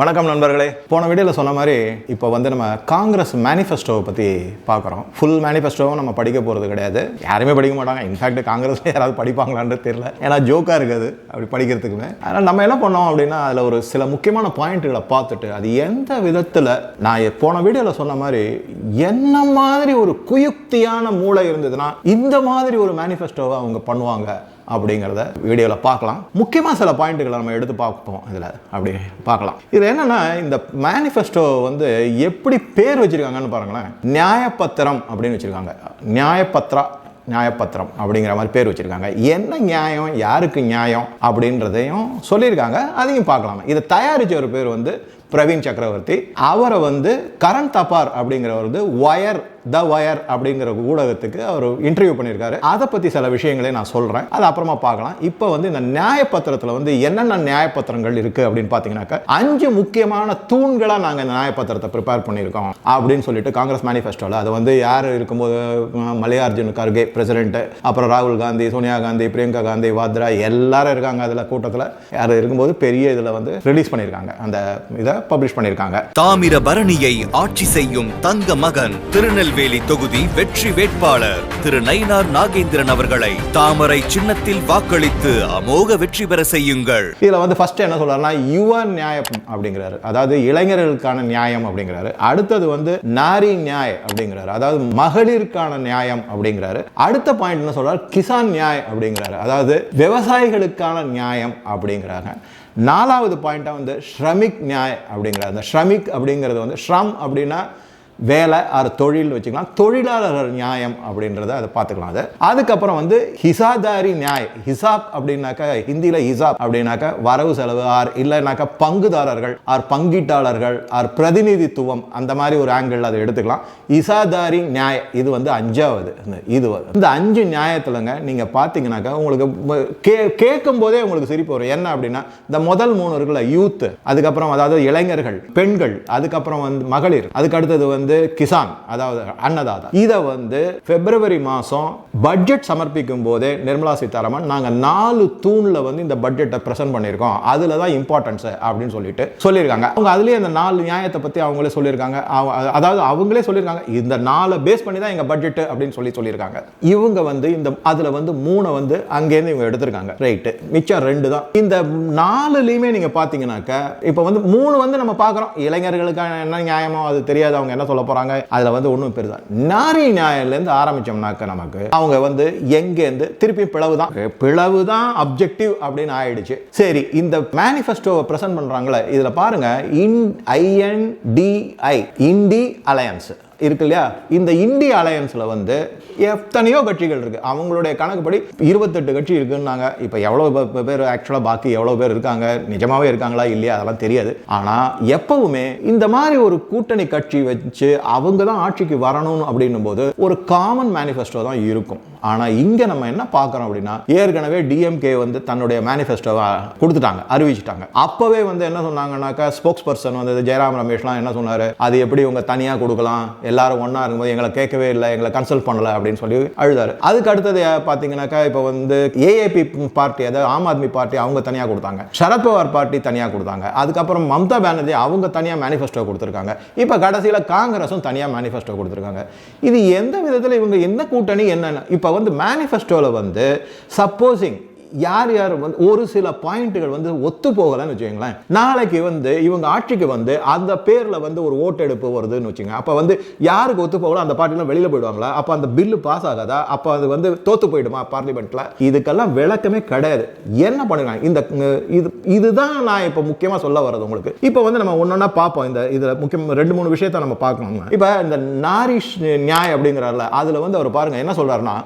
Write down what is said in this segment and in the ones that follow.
வணக்கம் நண்பர்களே. போன வீடியோவில் சொன்ன மாதிரி இப்போ வந்து நம்ம காங்கிரஸ் மேனிஃபெஸ்டோவை பற்றி பார்க்குறோம். ஃபுல் மேனிஃபெஸ்டோவும் நம்ம படிக்க போகிறது கிடையாது. யாருமே படிக்க மாட்டாங்க. இன்ஃபேக்ட் காங்கிரஸ் யாராவது படிப்பாங்களான்னு தெரியல. ஏன்னா ஜோக்காக இருக்குது. அப்படி படிக்கிறதுக்குமே. அதனால் நம்ம என்ன பண்ணோம் அப்படின்னா அதில் ஒரு சில முக்கியமான பாயிண்ட்டுகளை பார்த்துட்டு அது எந்த விதத்தில் நான் போன வீடியோவில் சொன்ன மாதிரி என்ன மாதிரி ஒரு குயுக்தியான மூளை இருந்ததுன்னா இந்த மாதிரி ஒரு மேனிஃபெஸ்டோவை அவங்க பண்ணுவாங்க. அப்படிங்கிறத வீடியோவில் பார்க்கலாம். முக்கியமாக சில பாயிண்ட்டுகளை நம்ம எடுத்து பார்ப்போம் இதில். அப்படி பார்க்கலாம். இது என்னென்னா இந்த மேனிஃபெஸ்டோ வந்து எப்படி பேர் வச்சுருக்காங்கன்னு பாருங்களேன். நியாயப்பத்திரம் அப்படின்னு வச்சிருக்காங்க. நியாயப்பத்ரா நியாயப்பத்திரம் அப்படிங்கிற மாதிரி பேர் வச்சிருக்காங்க. என்ன நியாயம் யாருக்கு நியாயம் அப்படின்றதையும் சொல்லியிருக்காங்க. அதையும் பார்க்கலாம். இதை தயாரித்த ஒரு பேர் வந்து பிரவீன் சக்கரவர்த்தி. அவரை வந்து கரண் தபார் அப்படிங்கிறவர் வந்து ஒயர் த வயர் அப்படிங்கிற ஊடகத்துக்கு அவர் இன்டர்வியூ பண்ணியிருக்காரு. அதை பற்றி சில விஷயங்களே நான் சொல்கிறேன் அது அப்புறமா பார்க்கலாம். இப்போ வந்து இந்த நியாயப்பத்திரத்தில் வந்து என்னென்ன நியாயப்பத்திரங்கள் இருக்குது அப்படின்னு பார்த்தீங்கன்னாக்கா அஞ்சு முக்கியமான தூண்களாக நாங்கள் இந்த நியாயப்பத்திரத்தை ப்ரிப்பேர் பண்ணியிருக்கோம் அப்படின்னு சொல்லிட்டு காங்கிரஸ் மேனிஃபெஸ்டோவில் அது வந்து யார் இருக்கும்போது மல்லிகார்ஜுன் கார்கே பிரசிடென்ட் அப்புறம் ராகுல் காந்தி சோனியா காந்தி பிரியங்கா காந்தி வாத்ரா எல்லாரும் இருக்காங்க அதில் கூட்டத்தில். யார் இருக்கும்போது பெரிய இதில் வந்து ரிலீஸ் பண்ணியிருக்காங்க. அந்த இதை பப்ளிஷ் பண்ணியிருக்காங்க. தாமிரபரணியை ஆட்சி செய்யும் தங்க மகன் திருநெல் திருநெல்வேலி தொகுதி வெற்றி வேட்பாளர் திரு நயினார் நாகேந்திரன் அவர்களை தாமரை சின்னத்தில் வாக்களித்து அமோக வெற்றி பெற செய்யுங்கள். இதில் வந்து ஃபர்ஸ்ட் என்ன சொல்றாருன்னா யுவ நியாயம் அப்படிங்கிறாரு. அதாவது இளைஞர்களுக்கான நியாயம் அப்படிங்கிறாரு. அடுத்தது வந்து நாரி நியாய் அப்படிங்கிறாரு. அதாவது மகளிருக்கான நியாயம் அப்படிங்கிறாரு. அடுத்த பாயிண்ட் என்ன சொல்றாரு? கிசான் நியாய் அப்படிங்கிறாரு. அதாவது விவசாயிகளுக்கான நியாயம் அப்படிங்கிறாங்க. நாலாவது பாயிண்டா வந்து ஸ்ரமிக் நியாய் அப்படிங்கிறார். அந்த ஸ்ரமிக் அப்படிங்கிறது வந்து ஸ்ரம் அப்படின்னா வேலை ஆர் தொழில் வச்சுக்கலாம். தொழிலாளர் நியாயம் அப்படின்றத அதை பார்த்துக்கலாம் அதை. அதுக்கப்புறம் வந்து ஹிசாதாரி நியாய். ஹிசாப் அப்படின்னாக்கா ஹிந்தியில் ஹிசாப் அப்படின்னாக்கா வரவு செலவு ஆர் இல்லைனாக்கா பங்குதாரர்கள் ஆர் பங்கீட்டாளர்கள் ஆர் பிரதிநிதித்துவம் அந்த மாதிரி ஒரு ஆங்கிள் அதை எடுத்துக்கலாம். இசாதாரி நியாய இது வந்து அஞ்சாவது. இது வந்து. இந்த அஞ்சு நியாயத்துலங்க நீங்கள் பார்த்தீங்கன்னாக்கா உங்களுக்கு கே கேட்கும் போதே உங்களுக்கு சிரிப்பு வரும். என்ன அப்படின்னா இந்த முதல் மூணு இருக்குல்ல யூத் அதுக்கப்புறம் அதாவது இளைஞர்கள் பெண்கள் அதுக்கப்புறம் வந்து மகளிர். அதுக்கு அடுத்தது வந்து கிசான் அதாவது அன்னதாதா. இதை வந்து பிப்ரவரி மாதம் பட்ஜெட் சமர்ப்பிக்கும் போதே நிர்மலா சீதாராமன் நாங்கள் நாலு தூண்ல வந்து இந்த பட்ஜெட்டை ப்ரெசென்ட் பண்ணியிருக்கோம். அதில் தான் இம்பார்ட்டன்ஸ் அப்படின்னு சொல்லிட்டு சொல்லியிருக்காங்க. அவங்க அதுலேயே அந்த நாலு நியாயத்தை பற்றி அவங்களே சொல்லியிருக்காங்க. அதாவது அவங்களே சொல்லியிருக்காங்க. இந்த நாளை பேஸ் பண்ணி தான் எங்கள் பட்ஜெட் அப்படின்னு சொல்லி சொல்லியிருக்காங்க. இவங்க வந்து இந்த அதில் வந்து மூணை வந்து அங்கேருந்து இவங்க எடுத்திருக்காங்க. ரைட்டு மிச்சம் ரெண்டு தான். இந்த நாலுலேயுமே நீங்கள் பார்த்தீங்கன்னாக்க இப்போ வந்து மூணு வந்து நம்ம பார்க்குறோம் இளைஞர்களுக்கான என்ன நியாயமோ அது தெரியாது. அவங்க என்ன சொல்ல போகிறாங்க அதில் வந்து ஒன்றும் பெருதா நாரி நியாயிலேருந்து ஆரம்பித்தோம்னாக்க நமக்கு அவங்க வந்து எங்கேருந்து திருப்பி பிளவு தான் பிளவு தான் அப்ஜெக்டிவ் அப்படின்னு ஆயிடுச்சு. சரி இந்த மேனிஃபெஸ்டோவை ப்ரெசென்ட் பண்ணுறாங்களே இதில் பாருங்க இன் ஐஎன்டிஐ இண்டி அலையன்ஸ் இருக்கு இல்லையா? இந்த இந்திய அலையன்ஸில் வந்து எத்தனையோ கட்சிகள் இருக்குது அவங்களுடைய கணக்குப்படி இருபத்தெட்டு கட்சி இருக்குன்னாங்க. இப்போ எவ்வளோ பேர் ஆக்சுவலாக பாக்கி எவ்வளோ பேர் இருக்காங்க? நிஜமாவே இருக்காங்களா? இல்லையா? அதெல்லாம் தெரியாது. ஆனால் எப்பவுமே இந்த மாதிரி ஒரு கூட்டணி கட்சி வச்சு அவங்க தான் ஆட்சிக்கு வரணும் அப்படின்னும் போது ஒரு காமன் மேனிஃபெஸ்டோ தான் இருக்கும். ஆனால் இங்கே நம்ம என்ன பார்க்குறோம் அப்படின்னா ஏற்கனவே டிஎம்கே வந்து தன்னுடைய மேனிஃபெஸ்டோவை கொடுத்துட்டாங்க அறிவிச்சிட்டாங்க. அப்போவே வந்து என்ன சொன்னாங்கன்னாக்கா ஸ்போக்ஸ் பர்சன் வந்து ஜெயராம் ரமேஷ்லாம் என்ன சொன்னார்? அது எப்படி உங்க தனியாக கொடுக்கலாம்? எல்லாரும் ஒன்றா இருக்கும்போது எங்களை கேட்கவே இல்லை எங்களை கன்சல்ட் பண்ணலை அப்படின்னு சொல்லி அழுதாரு. அதுக்கு அடுத்தது பார்த்தீங்கன்னாக்கா இப்போ வந்து ஏஏபி பார்ட்டி அதாவது ஆம் ஆத்மி பார்ட்டி அவங்க தனியாக கொடுத்தாங்க. சரத்பவார் பார்ட்டி தனியாக கொடுத்தாங்க. அதுக்கப்புறம் மம்தா பானர்ஜி அவங்க தனியாக மேனிஃபெஸ்டோ கொடுத்துருக்காங்க. இப்போ கடைசியில் காங்கிரஸும் தனியாக மேனிஃபெஸ்டோ கொடுத்துருக்காங்க. இது எந்த விதத்தில் இவங்க என்ன கூட்டணி என்னென்ன? இப்போ வந்து மேனிஃபெஸ்டோவில் வந்து சப்போஸிங் யார் யார் வந்து ஒரு சில பாயிண்ட்டுகள் வந்து ஒத்து போகலைன்னு வச்சுக்கோங்களேன். நாளைக்கு வந்து இவங்க ஆட்சிக்கு வந்து அந்த பேரில் வந்து ஒரு ஓட்டெடுப்பு வருதுன்னு வச்சுங்க அப்போ வந்து யாருக்கு ஒத்து போகலாம் அந்த பார்ட்டிலாம் வெளியில் போயிடுவாங்களா? அப்போ அந்த பில்லு பாஸ் ஆகாதா? அப்போ அது வந்து தோத்து போயிடுமா பார்லிமெண்ட்டில் இதுக்கெல்லாம் விளக்கமே கிடையாது. என்ன பண்ணுறாங்க? இந்த இது இதுதான் நான் இப்போ முக்கியமாக சொல்ல வர்றது உங்களுக்கு. இப்போ வந்து நம்ம ஒன்றொன்னா பார்ப்போம். இந்த இதில் முக்கியம் ரெண்டு மூணு விஷயத்தை நம்ம பார்க்கணும் இப்போ இந்த நாரிஷ் நியாய் அப்படிங்கிறார்ல அதில் வந்து அவர் பாருங்க என்ன சொல்கிறாருன்னா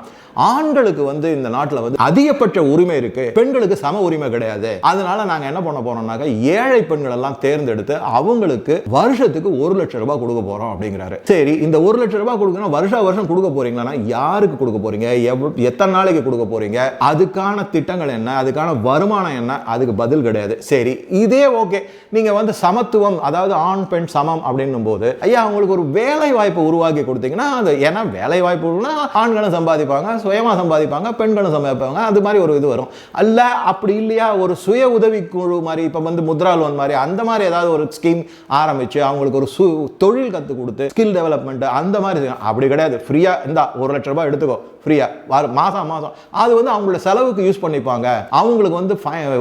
ஆண்களுக்கு வந்து இந்த நாட்டில் வந்து அதிகபட்ச உரிமை இருக்கு. பெண்களுக்கு சம உரிமை கிடையாது. அதனால நாங்க என்ன பண்ண போறோம்னாக்க ஏழை பெண்கள் எல்லாம் தேர்ந்தெடுத்து அவங்களுக்கு வருஷத்துக்கு ஒரு லட்சம் ரூபாய் கொடுக்க போறோம் அப்படிங்கிறாரு. சரி இந்த ஒரு லட்சம் ரூபாய் கொடுக்கணும் வருஷா வருஷம் கொடுக்க போறீங்களா யாருக்கு கொடுக்க போறீங்க? எத்தனை நாளைக்கு கொடுக்க போறீங்க? அதுக்கான திட்டங்கள் என்ன? அதுக்கான வருமானம் என்ன? அதுக்கு பதில் கிடையாது. சரி இதே ஓகே. நீங்க வந்து சமத்துவம் அதாவது ஆண் பெண் சமம் அப்படின்னும் போது ஐயா அவங்களுக்கு ஒரு வேலை வாய்ப்பு உருவாக்கி கொடுத்தீங்கன்னா அது ஏன்னா வேலை வாய்ப்புனா ஆண்களும் சம்பாதிப்பாங்க. சுயமாக சம்பாதிப்பாங்க பெண்களும் சம்பாதிப்பாங்க. அது மாதிரி ஒரு இது வரும். அல்ல அப்படி இல்லையா? ஒரு சுய உதவி குழு மாதிரி இப்போ வந்து முத்ரா லோன் மாதிரி அந்த மாதிரி ஏதாவது ஒரு ஸ்கீம் ஆரம்பித்து அவங்களுக்கு ஒரு சு தொழில் கற்றுக் கொடுத்து ஸ்கில் டெவலப்மெண்ட் அந்த மாதிரி செய்யணும். அப்படி கிடையாது. ஃப்ரீயாக இருந்தால் ஒரு லட்ச ரூபாய் எடுத்துக்கோ. ஃப்ரீயாக வார மாதம் மாதம் அது வந்து அவங்களோட செலவுக்கு யூஸ் பண்ணிப்பாங்க. அவங்களுக்கு வந்து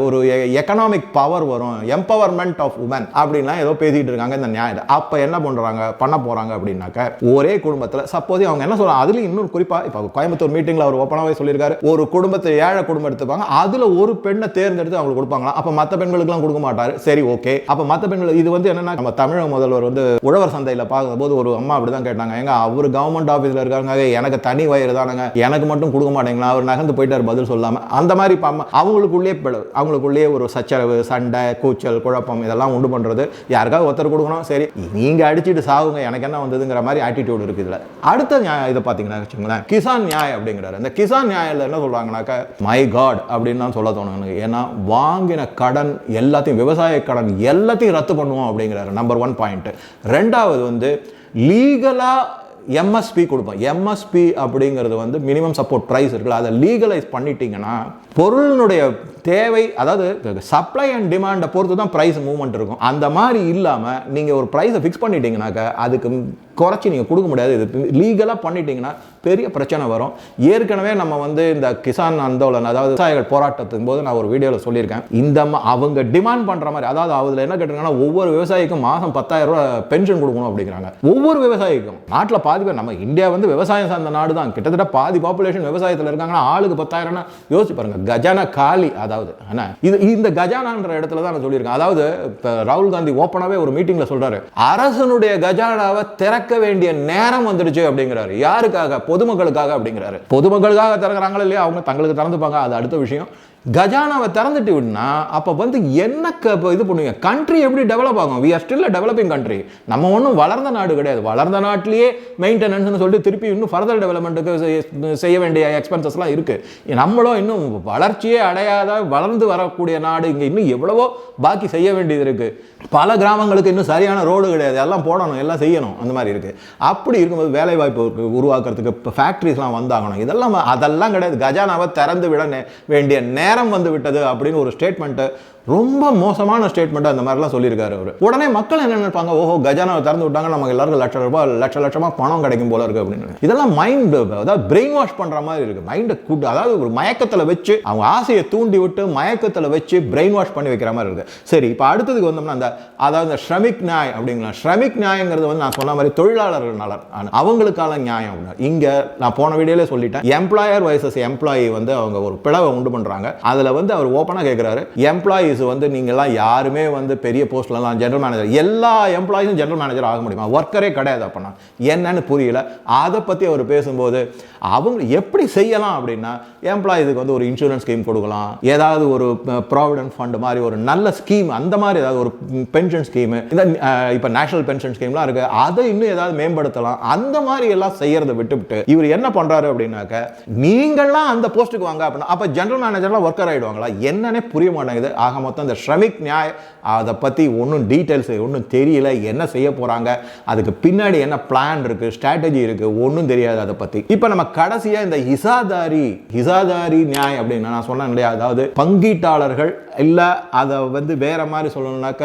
ஒரு எக்கனாமிக் பவர் வரும். எம்பவர்மெண்ட் ஆஃப் உமன் அப்படின்லாம் ஏதோ பேசிக்கிட்டு இருக்காங்க இந்த நியாயம் அப்போ என்ன பண்ணுறாங்க பண்ண போகிறாங்க அப்படின்னாக்க ஒரே குடும்பத்தில் சப்போஸ் அவங்க என்ன சொல்கிறாங்க அதுலேயும் இன்னும் குறிப்பாக இப்போ கோயம்புத்தூர் மீட்டிங் மீட்டிங்கில் அவர் ஒப்பனாவே சொல்லியிருக்காரு. ஒரு குடும்பத்தை ஏழை குடும்பம் எடுத்துப்பாங்க. அதுல ஒரு பெண்ணை தேர்ந்தெடுத்து அவங்களுக்கு கொடுப்பாங்க அப்ப மத்த மற்ற பெண்களுக்குலாம் கொடுக்க மாட்டாரு. சரி ஓகே அப்ப மற்ற பெண்கள் இது வந்து என்னன்னா நம்ம தமிழக முதல்வர் வந்து உழவர் சந்தையில பார்க்கும்போது ஒரு அம்மா அப்படிதான் கேட்டாங்க. எங்க அவர் கவர்மெண்ட் ஆஃபீஸில் இருக்காங்க எனக்கு தனி வயிறு தானுங்க. எனக்கு மட்டும் கொடுக்க மாட்டேங்களா? அவர் நகர்ந்து போயிட்டார் பதில் சொல்லாம. அந்த மாதிரி பாம அம்மா- அவங்களுக்குள்ளேயே அவங்களுக்குள்ளேயே ஒரு சச்சரவு சண்டை கூச்சல் குழப்பம் இதெல்லாம் உண்டு பண்றது. யாருக்காவது ஒருத்தர் கொடுக்கணும். சரி நீங்க அடிச்சிட்டு சாவுங்க எனக்கு என்ன வந்ததுங்கிற மாதிரி ஆட்டிடியூட் இருக்கு இதுல. அடுத்த நியாயம் இதை பார்த்தீங்கன்னா வச்சுங்களேன் கிசான் நியாயம் அப்படிங்கிறாரு இந்த கிசான் நியாயத்தில் என்ன சொல்கிறாங்கனாக்கா மை காட் அப்படின்னு தான் சொல்ல தோணும் எனக்கு. ஏன்னா வாங்கின கடன் எல்லாத்தையும் விவசாய கடன் எல்லாத்தையும் ரத்து பண்ணுவோம் அப்படிங்கிறாரு. நம்பர் ஒன் பாயிண்ட்டு ரெண்டாவது வந்து லீகலாக எம்எஸ்பி கொடுப்போம். எம்எஸ்பி அப்படிங்கிறது வந்து மினிமம் சப்போர்ட் ப்ரைஸ் இருக்குல்ல அதை லீகலைஸ் பண்ணிட்டீங்கன்னா பொருளினுடைய தேவை அதாவது சப்ளை அண்ட் டிமாண்டை பொறுத்து தான் ப்ரைஸ் மூவ்மெண்ட் இருக்கும். அந்த மாதிரி இல்லாமல் நீங்கள் ஒரு ப்ரைஸை ஃபிக்ஸ் பண்ணிட்டீங்கனாக்கா அதுக்கு குறைச்சி நீங்கள் கொடுக்க முடியாது. இது லீகலாக பண்ணிட்டீங்கன்னா பெரிய பிரச்சனை வரும். ஏற்கனவே நம்ம வந்து இந்த கிசான் அந்தோலன் அதாவது விவசாயிகள் போராட்டத்தின் போது நான் ஒரு வீடியோவில் சொல்லியிருக்கேன். இந்த அவங்க டிமாண்ட் பண்ணுற மாதிரி அதாவது அதில் என்ன கேட்டிருக்காங்கன்னா ஒவ்வொரு விவசாயிக்கும் மாதம் பத்தாயிரம் ரூபா பென்ஷன் கொடுக்கணும் அப்படிங்கிறாங்க. ஒவ்வொரு விவசாயிக்கும் நாட்டில் பாதி பேர் நம்ம இந்தியா வந்து விவசாயம் சார்ந்த நாடு தான். கிட்டத்தட்ட பாதி பாப்புலேஷன் விவசாயத்தில் இருக்காங்கன்னா ஆளுக்கு பத்தாயிரம்னா யோசிச்சு பாருங்க. கஜானா காலி அதாவது ஆனால் இது இந்த கஜானான்ற இடத்துல தான் நான் சொல்லியிருக்கேன். அதாவது இப்போ ராகுல் காந்தி ஓப்பனாகவே ஒரு மீட்டிங்கில் சொல்கிறாரு அரசனுடைய கஜானாவை திறக்க வேண்டிய நேரம் வந்துடுச்சு அப்படிங்கிறாரு. யாருக்காக? பொதுமக்களுக்காக அப்படிங்கிறாரு. பொதுமக்களுக்காக திறக்கிறாங்களா இல்லையா? அவங்க தங்களுக்கு திறந்துப்பாங்க. அது அடுத்த விஷயம். கஜானாவை திறந்துட்டு விடனா அப்போ வந்து என்ன க- இது பண்ணுவீங்க? கண்ட்ரி எப்படி டெவலப் ஆகும்? We are still developing country நம்ம ஒன்றும் வளர்ந்த நாடு கிடையாது. வளர்ந்த நாட்டிலேயே மெயின்டெனன்ஸ்னு சொல்லிட்டு திருப்பி இன்னும் ஃபர்தர் டெவலப்மெண்ட்டுக்கு செய்ய வேண்டிய எக்ஸ்பென்சஸ்லாம் இருக்குது நம்மளும் இன்னும் வளர்ச்சியே அடையாத வளர்ந்து வரக்கூடிய நாடு இங்கே இன்னும் எவ்வளவோ பாக்கி செய்ய வேண்டியது இருக்குது பல கிராமங்களுக்கு இன்னும் சரியான ரோடு கிடையாது. எல்லாம் போடணும் எல்லாம் செய்யணும். அந்த மாதிரி இருக்குது அப்படி இருக்கும்போது வேலைவாய்ப்பு உருவாக்குறதுக்கு இப்போ ஃபேக்ட்ரிஸ்லாம் வந்தாகணும். இதெல்லாம் அதெல்லாம் கிடையாது. கஜானாவை திறந்து விட நே- வேண்டிய நேரம் வந்து விட்டது அப்படின்னு ஒரு ஸ்டேட்மெண்ட்டை ரொம்ப மோசமான ஸ்டேட்மெண்ட்டாக அந்த மாதிரிலாம் சொல்லியிருக்காரு அவர். உடனே மக்கள் என்ன நினைப்பாங்க? ஓஹோ கஜானாவை திறந்து விட்டாங்க நமக்கு எல்லாருக்கும் லட்ச ரூபாய் லட்ச லட்சமாக பணம் கிடைக்கும் போல இருக்கு அப்படின்னு. இதெல்லாம் மைண்டு அதாவது பிரெயின் வாஷ் பண்ணுற மாதிரி இருக்குது மைண்டை கூட்டு அதாவது ஒரு மயக்கத்தில் வச்சு அவங்க ஆசையை தூண்டி விட்டு மயக்கத்தில் வச்சு பிரெயின் வாஷ் பண்ணி வைக்கிற மாதிரி இருக்குது சரி இப்போ அடுத்ததுக்கு வந்தோம்னா அந்த அதாவது இந்த ஷ்ரமிக் நியாய் அப்படிங்களா? ஷ்ரமிக் நியாயங்கிறது வந்து நான் சொன்ன மாதிரி தொழிலாளர்கள் நலன் அவங்களுக்கான நியாயம் அப்படின்னா. இங்கே நான் போன வீடியோலே சொல்லிட்டேன். எம்ப்ளாயர் வைசஸ் எம்ப்ளாயி வந்து அவங்க ஒரு பிளவை உண்டு பண்ணுறாங்க அதில் வந்து அவர் ஓப்பனாக கேட்குறாரு எம்ப்ளாயி எம்ப்ளாயீஸ் வந்து நீங்கள்லாம் யாருமே வந்து பெரிய போஸ்ட்லலாம் ஜென்ரல் மேனேஜர் எல்லா எம்ப்ளாயீஸும் ஜென்ரல் மேனேஜர் ஆக முடியுமா? ஒர்க்கரே கிடையாது அப்படின்னா. என்னன்னு புரியல. அதை பற்றி அவர் பேசும்போது அவங்க எப்படி செய்யலாம் அப்படின்னா எம்ப்ளாயீஸுக்கு வந்து ஒரு இன்சூரன்ஸ் ஸ்கீம் கொடுக்கலாம். ஏதாவது ஒரு ப்ராவிடன்ட் ஃபண்ட் மாதிரி ஒரு நல்ல ஸ்கீம் அந்த மாதிரி ஏதாவது ஒரு பென்ஷன் ஸ்கீமு இந்த இப்போ நேஷனல் பென்ஷன் ஸ்கீம்லாம் இருக்குது அதை இன்னும் ஏதாவது மேம்படுத்தலாம். அந்த மாதிரி எல்லாம் செய்கிறத விட்டுவிட்டு இவர் என்ன பண்ணுறாரு அப்படின்னாக்க நீங்கள்லாம் அந்த போஸ்ட்டுக்கு வாங்க அப்படின்னா அப்போ ஜென்ரல் மேனேஜர்லாம் ஒர்க்கர் ஆகிடுவாங்களா என்னன்னே புரிய மாட்டேங்குது. ஆக மொத்தம் இந்த ஷ்ரமிக் நியாய் அதை பற்றி ஒன்றும் டீட்டெயில்ஸ் ஒன்றும் தெரியல என்ன செய்ய போகிறாங்க அதுக்கு பின்னாடி என்ன பிளான் இருக்குது ஸ்ட்ராட்டஜி இருக்குது ஒன்றும் தெரியாது அதை பற்றி இப்போ நம்ம கடைசியாக இந்த ஹிசாதாரி ஹிசாதாரி நியாய் அப்படின்னு நான் சொன்னேன் இல்லையா? அதாவது பங்கீட்டாளர்கள் இல்லை அதை வந்து வேற மாதிரி சொல்லணும்னாக்க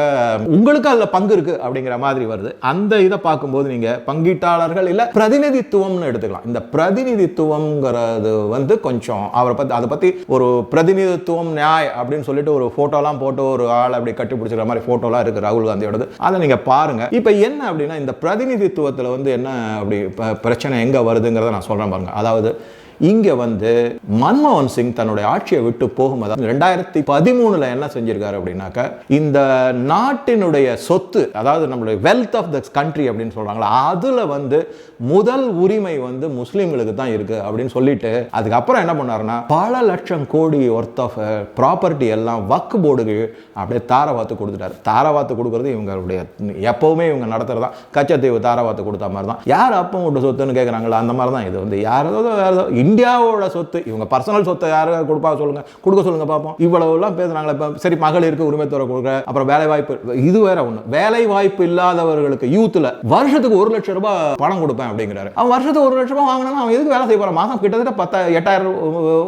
உங்களுக்கு அதில் பங்கு இருக்குது அப்படிங்கிற மாதிரி வருது. அந்த இதை பார்க்கும்போது நீங்கள் பங்கீட்டாளர்கள் இல்லை பிரதிநிதித்துவம்னு எடுத்துக்கலாம். இந்த பிரதிநிதித்துவம்ங்கிறது வந்து கொஞ்சம் அவரை பற்றி அதை பற்றி ஒரு பிரதிநிதித்துவம் நியாய் அப்படின்னு சொல்லிட்டு ஒரு ஃபோட்டோலாம் போட்டு ஒரு ஆள் அப்படி கட்டி பிடிச்சிக்கிற மாதிரி ஃபோட்டோலாம் இருக்குது ராகுல் காந்தியோடது. அதை நீங்கள் பாருங்க. இப்போ என்ன அப்படின்னா இந்த பிரதிநிதித்துவத்தில் வந்து என்ன அப்படி பிரச்சனை எங்கே வருதுங்கிறத நான் சொல்கிறேன் பாருங்க. அதாவது இங்கே வந்து மன்மோகன் சிங் தன்னுடைய ஆட்சியை விட்டு போகும்போது ரெண்டாயிரத்தி பதிமூணுல என்ன செஞ்சிருக்காரு அப்படின்னாக்க இந்த நாட்டினுடைய சொத்து அதாவது நம்மளுடைய வெல்த் ஆஃப் த கண்ட்ரி அப்படின்னு சொல்றாங்களா அதுல வந்து முதல் உரிமை வந்து முஸ்லீம்களுக்கு தான் இருக்கு அப்படின்னு சொல்லிட்டு அதுக்கப்புறம் என்ன பண்ணாருன்னா பல லட்சம் கோடி ஒர்த் ஆஃப் ப்ராப்பர்ட்டி எல்லாம் வக்கு போர்டுக்கு அப்படியே தாரவாத்து கொடுத்துட்டாரு. தாரவாத்து கொடுக்கறது இவங்களுடைய எப்பவுமே இவங்க நடத்துகிறதா கச்சத்தீவு தாரவாத்து கொடுத்த மாதிரி தான் யார் அப்பம் விட்டு சொத்துன்னு கேட்குறாங்களா அந்த மாதிரி தான் இது வந்து. யாரோ வேறு ஏதோ இந்தியாவோட சொத்து இவங்க பர்சனல் சொத்தை யாரும் கொடுப்பா சொல்லுங்க. கொடுக்க சொல்லுங்க பார்ப்போம். இவ்வளவு எல்லாம் பேசுறாங்களே இப்போ சரி மகளிருக்கு உரிமை கொடுக்குற அப்புறம் வேலை வாய்ப்பு இது வேற ஒண்ணு. வேலை வாய்ப்பு இல்லாதவர்களுக்கு யூத்ல வருஷத்துக்கு ஒரு லட்சம் ரூபாய் பணம் கொடுப்பேன் அப்படிங்கிறாரு. அவன் வருஷத்துக்கு ஒரு லட்சம் ரூபாய் வாங்கினா அவன் எதுக்கு வேலை செய்ய போறான்? மாசம் கிட்டத்தட்ட பத்த எட்டாயிரம்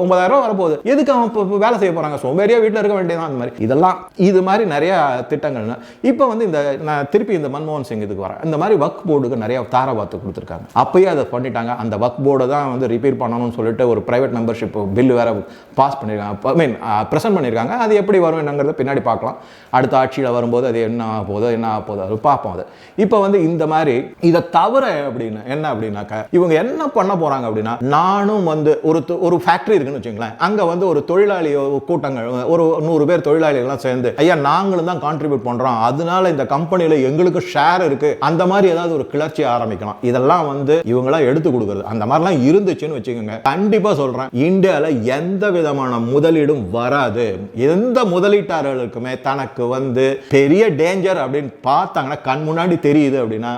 ஒன்பதாயிரம் ரூபாய் வரப்போகுது. எதுக்கு அவன் இப்போ வேலை செய்ய போறாங்க? சோம்பேறியா வீட்டில் இருக்க வேண்டியதான் அந்த மாதிரி. இதெல்லாம் இது மாதிரி நிறைய திட்டங்கள்னு. இப்போ வந்து இந்த நான் திருப்பி இந்த மன்மோகன் சிங் இதுக்கு வரேன். இந்த மாதிரி வக் போர்டுக்கு நிறைய தாராபாத்து கொடுத்துருக்காங்க. அப்பயே அதை பண்ணிட்டாங்க. அந்த வக் போர்டை தான் வந்து ரிப்பேர் பண்ணணும் பண்ணணும்னு சொல்லிட்டு ஒரு ப்ரைவேட் மெம்பர்ஷிப் பில் வேற பாஸ் பண்ணியிருக்காங்க ஐ மீன் ப்ரெசென்ட் பண்ணியிருக்காங்க அது எப்படி வரும் என்னங்கிறத பின்னாடி பார்க்கலாம். அடுத்த ஆட்சியில் வரும்போது அது என்ன ஆக போதோ என்ன ஆக போதோ அது பார்ப்போம் அது. இப்போ வந்து இந்த மாதிரி இதை தவிர அப்படின்னு என்ன அப்படின்னாக்கா இவங்க என்ன பண்ண போகிறாங்க அப்படின்னா நானும் வந்து ஒரு ஒரு ஃபேக்டரி இருக்குன்னு வச்சுங்களேன். அங்கே வந்து ஒரு தொழிலாளி கூட்டங்கள் ஒரு நூறு பேர் தொழிலாளிகள்லாம் சேர்ந்து ஐயா நாங்களும் தான் கான்ட்ரிபியூட் பண்ணுறோம் அதனால இந்த கம்பெனியில் எங்களுக்கு ஷேர் இருக்குது அந்த மாதிரி ஏதாவது ஒரு கிளர்ச்சி ஆரம்பிக்கலாம். இதெல்லாம் வந்து இவங்களாம் எடுத்து கொடுக்குறது. அந்த மாதிரிலாம் இருந்துச்சுன்னு வச்சுக்கோங்க. கண்டிப்பாக சொல்றேன். இந்தியாவில் எந்த விதமான முதலீடும் வராது. எந்த முதலீட்டாளர்களுக்குமே தனக்கு வந்து பெரிய டேஞ்சர் அப்படின்னு பார்த்தாங்கன்னா கண் முன்னாடி தெரியுது அப்படின்னா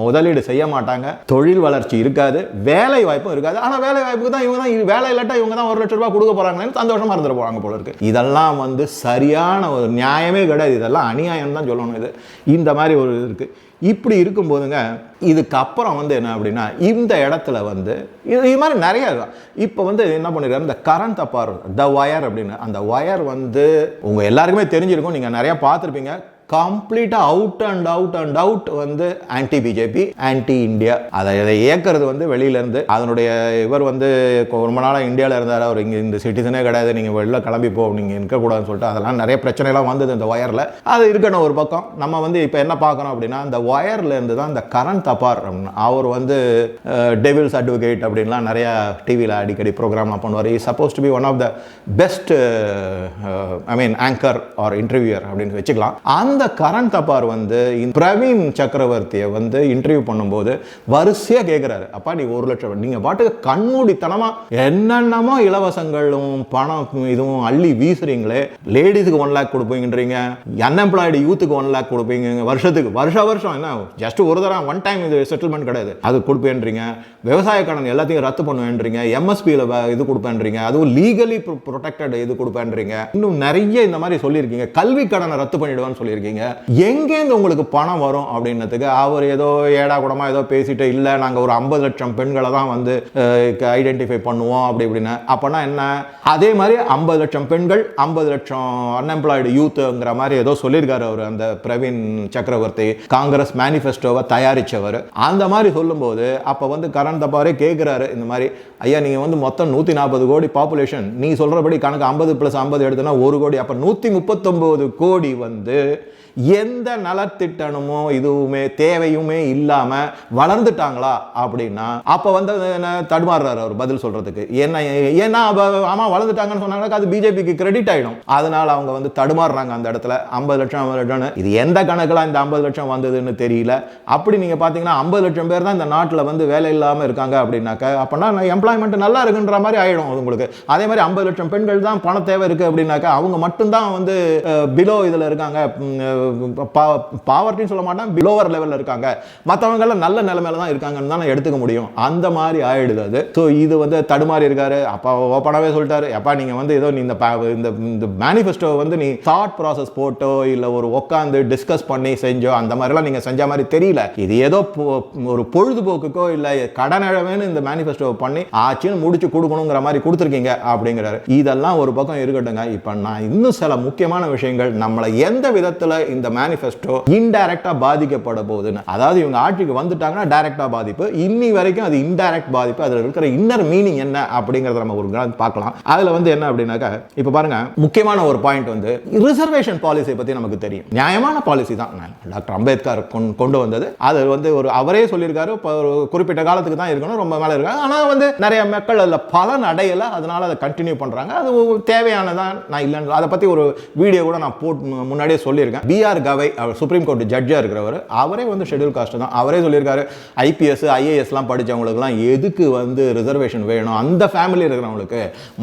முதலீடு செய்ய மாட்டாங்க. தொழில் வளர்ச்சி இருக்காது. வேலை வாய்ப்பும் இருக்காது. ஆனால் வேலை வாய்ப்புக்கு தான் இவங்க தான் வேலை இல்லாட்டா இவங்க தான் ஒரு லட்ச ரூபாய் கொடுக்க போறாங்கன்னு சந்தோஷமா இருந்துட்டு போறாங்க போல இருக்கு. இதெல்லாம் வந்து சரியான ஒரு நியாயமே கிடையாது. இதெல்லாம் அநியாயம் தான் சொல்லணும் இது. இந்த மாதிரி ஒரு இது இருக்கு. இப்படி இருக்கும்போதுங்க இதுக்கப்புறம் வந்து என்ன அப்படின்னா இந்த இடத்துல வந்து இது இது மாதிரி நிறைய இருக்கும் இப்போ வந்து என்ன பண்ணிருக்காரு? இந்த கரண்ட் அப்பார் த ஒயர் அப்படின்னு. அந்த ஒயர் வந்து உங்கள் எல்லாருக்குமே தெரிஞ்சிருக்கும். நீங்கள் நிறையா பார்த்துருப்பீங்க. கம்ப்ளீட்டாக out and out and out வந்து ஆன்டி பிஜேபி ஆன்டி இந்தியா அதை இதை இயக்கிறது வந்து வெளியிலேருந்து. அதனுடைய இவர் வந்து ரொம்ப நாளாக இந்தியாவில் இருந்தார். அவர் இங்கே இந்த சிட்டிசனே கிடையாது. நீங்கள் வெளில கிளம்பி போ நீங்கள் இருக்கக்கூடாதுன்னு சொல்லிட்டு அதெல்லாம் நிறைய பிரச்சனைலாம் வந்தது இந்த ஒயரில் அது இருக்கணும் ஒரு பக்கம். நம்ம வந்து இப்போ என்ன பார்க்குறோம் அப்படின்னா இந்த ஒயர்லேருந்து தான் இந்த கரண் தப்பார் அப்படின்னு. அவர் வந்து டெவில்ஸ் அட்வொகேட் அப்படின்லாம் நிறையா டிவியில் அடிக்கடி ப்ரோக்ராம்லாம் பண்ணுவார். Is suppose to be one of the best I mean anchor or interviewer அப்படின்னு வச்சுக்கலாம். அந்த கரண் தப்பார் வந்து பிரவீன் சக்கரவர்த்தியை வந்து இன்டர்வியூ பண்ணும்போது வரிசையாக கேட்குறாரு அப்பா நீ ஒரு லட்சம் நீங்கள் பாட்டுக்கு கண்மூடித்தனமாக என்னென்னமோ இலவசங்களும் பணம் இதுவும் அள்ளி வீசுறீங்களே. லேடிஸுக்கு ஒன் லேக் கொடுப்பீங்கன்றீங்க அன்எம்ப்ளாய்டு யூத்துக்கு ஒன் லேக் கொடுப்பீங்க வருஷத்துக்கு வருஷ வருஷம் என்ன ஜஸ்ட் ஒரு தரம் ஒன் டைம் இது செட்டில்மெண்ட் கிடையாது. அது கொடுப்பேன்றீங்க. விவசாய கடன் எல்லாத்தையும் ரத்து பண்ணுவேன்றீங்க. எம்எஸ்பியில் இது கொடுப்பேன்றீங்க. அதுவும் லீகலி ப்ரொடெக்டட் இது கொடுப்பேன்றீங்க. இன்னும் நிறைய இந்த மாதிரி சொல்லியிருக்கீங்க. கல்வி கடனை ரத்து பண்ணிடுவான்னு சொல்லியிருக்கீங்க. எங்கேருந்து உங்களுக்கு பணம் வரும் அப்படின்னதுக்கு அவர் ஏதோ ஏடா கூடமா ஏதோ பேசிட்டு இல்லை நாங்கள் ஒரு ஐம்பது லட்சம் பெண்களை தான் வந்து ஐடென்டிஃபை பண்ணுவோம் அப்படி இப்படின்னு. அப்போனா என்ன? அதே மாதிரி ஐம்பது லட்சம் பெண்கள் ஐம்பது லட்சம் அன்எம்ப்ளாய்டு யூத்துங்கிற மாதிரி ஏதோ சொல்லியிருக்காரு அவர் அந்த பிரவீன் சக்கரவர்த்தி காங்கிரஸ் மேனிஃபெஸ்டோவை தயாரிச்சவர். அந்த மாதிரி சொல்லும்போது அப்போ வந்து கரண் தப்பாரே கேட்குறாரு இந்த மாதிரி ஐயா நீங்கள் வந்து மொத்தம் நூற்றி நாற்பது கோடி பாப்புலேஷன் நீ சொல்கிறபடி கணக்கு ஐம்பது ப்ளஸ் ஐம்பது எடுத்தனா ஒரு கோடி. அப்போ நூற்றி முப்பத்தொம்போது கோடி வந்து எந்த நலத்திட்டமும் இதுவுமே தேவையுமே இல்லாம வளர்ந்துட்டாங்களா அப்படின்னா அப்ப வந்து என்ன தடுமாறுறாரு அவர் பதில் சொல்றதுக்கு. என்ன ஏன்னா அவ- ஆமா வளர்ந்துட்டாங்கன்னு சொன்னாங்கன்னா அது பிஜேபிக்கு கிரெடிட் ஆயிடும். அதனால அவங்க வந்து தடுமாறுறாங்க அந்த இடத்துல. ஐம்பது லட்சம் ஐம்பது லட்சம்னு. இது எந்த கணக்குல இந்த ஐம்பது லட்சம் வந்ததுன்னு தெரியல. அப்படி நீங்க பாத்தீங்கன்னா ஐம்பது லட்சம் பேர் தான் இந்த நாட்டுல வந்து வேலை இல்லாம இருக்காங்க அப்படின்னாக்க அப்படின்னா எம்ப்ளாய்மெண்ட் நல்லா இருக்குன்ற மாதிரி ஆயிடும் அது உங்களுக்கு. அதே மாதிரி ஐம்பது லட்சம் பெண்கள் தான் பண தேவை இருக்கு அப்படின்னாக்க அவங்க மட்டும்தான் வந்து பிலோ இதுல இருக்காங்க. பாவர்ட்டின்னு சொல்ல மாட்டேன் பிலோவர் லெவலில் இருக்காங்க. மற்றவங்கெல்லாம் நல்ல நிலைமையில தான் இருக்காங்கன்னு தான் நான் எடுத்துக்க முடியும். அந்த மாதிரி ஆயிடுது அது. ஸோ இது வந்து தடுமாறி இருக்காரு. அப்பா ஓப்பனாகவே சொல்லிட்டாரு. அப்பா நீங்கள் வந்து ஏதோ நீ இந்த ப- இந்த இந்த மேனிஃபெஸ்டோ வந்து நீ தாட் ப்ராசஸ் போட்டோ இல்லை ஒரு உட்காந்து டிஸ்கஸ் பண்ணி செஞ்சோ அந்த மாதிரிலாம் நீங்கள் செஞ்ச மாதிரி தெரியல. இது ஏதோ ஒரு பொழுதுபோக்குக்கோ இல்லை கடனழவேன்னு இந்த மேனிஃபெஸ்டோ பண்ணி ஆச்சுன்னு முடிச்சு கொடுக்கணுங்கிற மாதிரி கொடுத்துருக்கீங்க அப்படிங்கிறாரு. இதெல்லாம் ஒரு பக்கம் இருக்கட்டுங்க இப்போ நான் இன்னும் சில முக்கியமான விஷயங்கள் நம்மளை எந்த விதத்தில் இந்த மேனிஃபெஸ்டோ இன்டைரக்டா பாதிக்கப்பட போகுதுன்னு. அதாவது இவங்க ஆட்சிக்கு வந்துட்டாங்கன்னா டைரக்டா பாதிப்பு. இன்னி வரைக்கும் அது இன்டைரக்ட் பாதிப்பு. அதில் இருக்கிற இன்னர் மீனிங் என்ன அப்படிங்கறத நம்ம ஒரு பார்க்கலாம். அதுல வந்து என்ன அப்படின்னாக்கா இப்போ பாருங்க முக்கியமான ஒரு பாயிண்ட் வந்து ரிசர்வேஷன் பாலிசி பத்தி நமக்கு தெரியும். நியாயமான பாலிசி தான். டாக்டர் அம்பேத்கர் கொண்- கொண்டு வந்தது. அது வந்து ஒரு அவரே சொல்லியிருக்காரு. இப்போ ஒரு குறிப்பிட்ட காலத்துக்கு தான் இருக்கணும். ரொம்ப மேலே இருக்காங்க. ஆனால் வந்து நிறைய மக்கள் அதில் பலன் அடையலை அதனால அதை கண்டினியூ பண்ணுறாங்க அது தேவையானதான் நான் இல்லைன்னு அதை பற்றி ஒரு வீடியோ கூட நான் போட்டு முன்னாடியே சொல்லியிருக்கேன். B R Gavai supreme court ஜட்ஜாக இருக்கிறவர் அவரே வந்து ஷெட்யூல் காஸ்ட் தான். அவரே சொல்லியிருக்காரு ஐபிஎஸ் ஐஏஎஸ்லாம் படித்தவங்களுக்குலாம் எதுக்கு வந்து ரிசர்வேஷன் வேணும்? அந்த ஃபேமிலி இருக்கிறவங்களுக்கு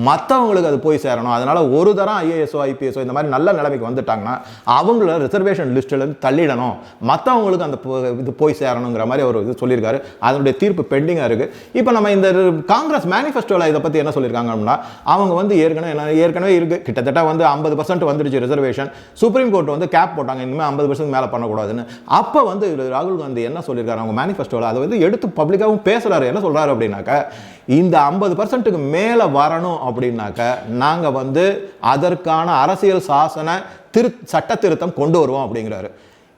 மற்றவங்களுக்கு அது போய் சேரணும். அதனால ஒரு தரம் ஐஏஎஸ்ஓ ஐபிஎஸ்ஓ இந்த மாதிரி நல்ல நிலைமைக்கு வந்துட்டாங்கன்னா அவங்கள ரிசர்வேஷன் லிஸ்ட்டிலேருந்து தள்ளிடணும். மற்றவங்களுக்கு அந்த இது போய் சேரணுங்கிற மாதிரி அவர் இது சொல்லியிருக்காரு. அதனுடைய தீர்ப்பு பெண்டிங்காக இருக்குது இப்போ நம்ம இந்த காங்கிரஸ் மேனிஃபெஸ்டோவில் இதை பற்றி என்ன சொல்லியிருக்காங்க அப்படின்னா அவங்க வந்து ஏற்கனவே ஏற்கனவே இருக்குது கிட்டத்தட்ட வந்து ஐம்பது பர்சன்ட் வந்துடுச்சு ரிசர்வேஷன் சுப்ரீம் கோர்ட் வந்து கேப் போட்டாங்க. இனிமேல் ஐம்பது பர்சன்ட் மேலே பண்ணக்கூடாதுன்னு. அப்போ வந்து ராகுல் காந்தி என்ன சொல்லியிருக்காரு அவங்க மேனிஃபெஸ்டோவில் அதை வந்து எடுத்து பப்ளிக்காகவும் பேசுகிறாரு என்ன சொல்கிறாரு அப்படின்னாக்கா இந்த ஐம்பது பர்சன்ட்டுக்கு மேலே வரணும் அப்படின்னாக்க நாங்கள் வந்து அதற்கான அரசியல் சாசன திரு சட்ட திருத்தம் கொண்டு வருவோம் அப்படிங்கிறாரு.